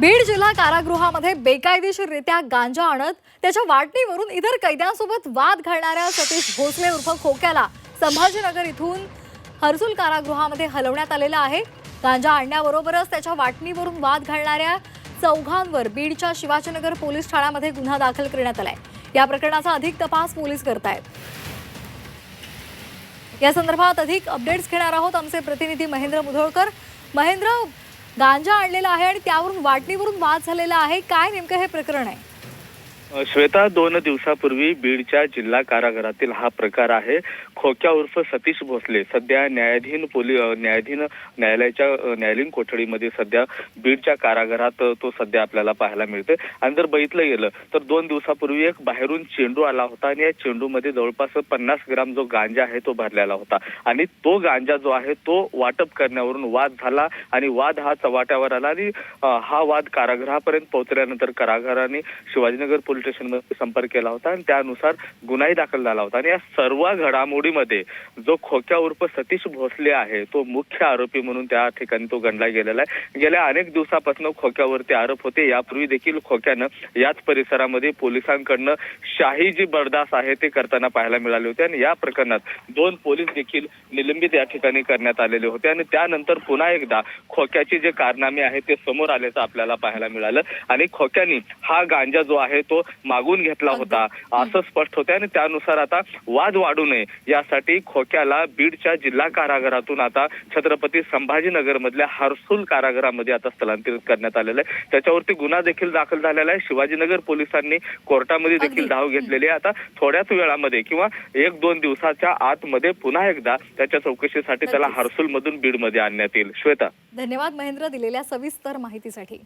बीड जिल्हा कारागृहामध्ये बेकायदेशीररित्या गांजा आणत त्याच्या वाटणीवरून इतर कैद्यांसोबत वाद घालणाऱ्या सतीश भोसले उर्फ खोक्याला संभाजीनगर इथून हर्सुल कारागृहामध्ये हलवण्यात आलेलं आहे. गांजा आणण्याबरोबरच त्याच्या वाटणीवरून वाद घालणाऱ्या चौघांवर बीडच्या शिवाजीनगर पोलीस ठाण्यामध्ये गुन्हा दाखल करण्यात आलाय. या प्रकरणाचा अधिक तपास पोलीस करतायत. या संदर्भात अधिक अपडेट्स घेणार आहोत आमचे प्रतिनिधी महेंद्र मुधोळकर. महेंद्र गांजा आणलेला आहे आणि त्यावरून वाटणीवरून वाद झालेला आहे. काय नेमकं हे प्रकरण आहे? श्वेता दोन दिवसापूर्वी बीडच्या जिल्हा कारागृहातील हा प्रकार आहे. खोक्या उर्फ सतीश भोसले सध्या न्यायाधीन पोली न्यायाधीन न्यायालयाच्या न्यायालयीन कोठडीमध्ये सध्या बीडच्या कारागृहात तो सध्या आपल्याला पाहायला मिळतोय. आणि जर बघितलं गेलं तर दोन दिवसापूर्वी एक बाहेरून चेंडू आला होता आणि या चेंडूमध्ये जवळपास पन्नास ग्राम जो गांजा आहे तो भरलेला होता. आणि तो गांजा जो आहे तो वाटप करण्यावरून वाद झाला आणि वाद हा चव्हाट्यावर आला आणि हा वाद कारागृहापर्यंत पोहोचल्यानंतर कारागृहाने शिवाजीनगर पोलीस स्टेशनमध्ये संपर्क केला होता आणि त्यानुसार गुन्हाही दाखल झाला होता. आणि या सर्व घडामोडीमध्ये जो खोक्या उर्फ सतीश भोसले आहे तो मुख्य आरोपी म्हणून त्या ठिकाणी तो गणला गेलेला आहे. गेल्या अनेक दिवसापासून खोक्यावरती आरोप होते. यापूर्वी देखील खोक्यानं याच परिसरामध्ये पोलिसांकडनं शाही जी बर्दास्त आहे ते करताना पाहायला मिळाले होते आणि या प्रकरणात दोन पोलीस देखील निलंबित या ठिकाणी करण्यात आलेले होते आणि त्यानंतर पुन्हा एकदा खोक्याचे जे कारनामे आहेत ते समोर आल्याचं आपल्याला पाहायला मिळालं. आणि खोक्यानी हा गांजा जो आहे तो मागून घेतला होता. असं स्पष्ट होते आणि त्यानुसार आता वाद वाढू नये. यासाठी खोक्याला बीडच्या जिल्हा कारागृहातून आता छत्रपती संभाजीनगर मधल्या हर्सुल कारागृहामध्ये आता स्थलांतरित करण्यात आलेलं आहे. त्याच्यावरती गुन्हा देखील दाखल झालेला आहे. शिवाजीनगर पोलिसांनी कोर्टामध्ये देखील. धाव घेतलेली आहे. आता थोड्याच वेळामध्ये किंवा एक दोन दिवसाच्या आतमध्ये पुन्हा एकदा त्याच्या चौकशीसाठी त्याला. हर्सुल मधून बीडमध्ये आणण्यात येईल. श्वेता. धन्यवाद महेंद्र दिलेल्या सविस्तर माहितीसाठी.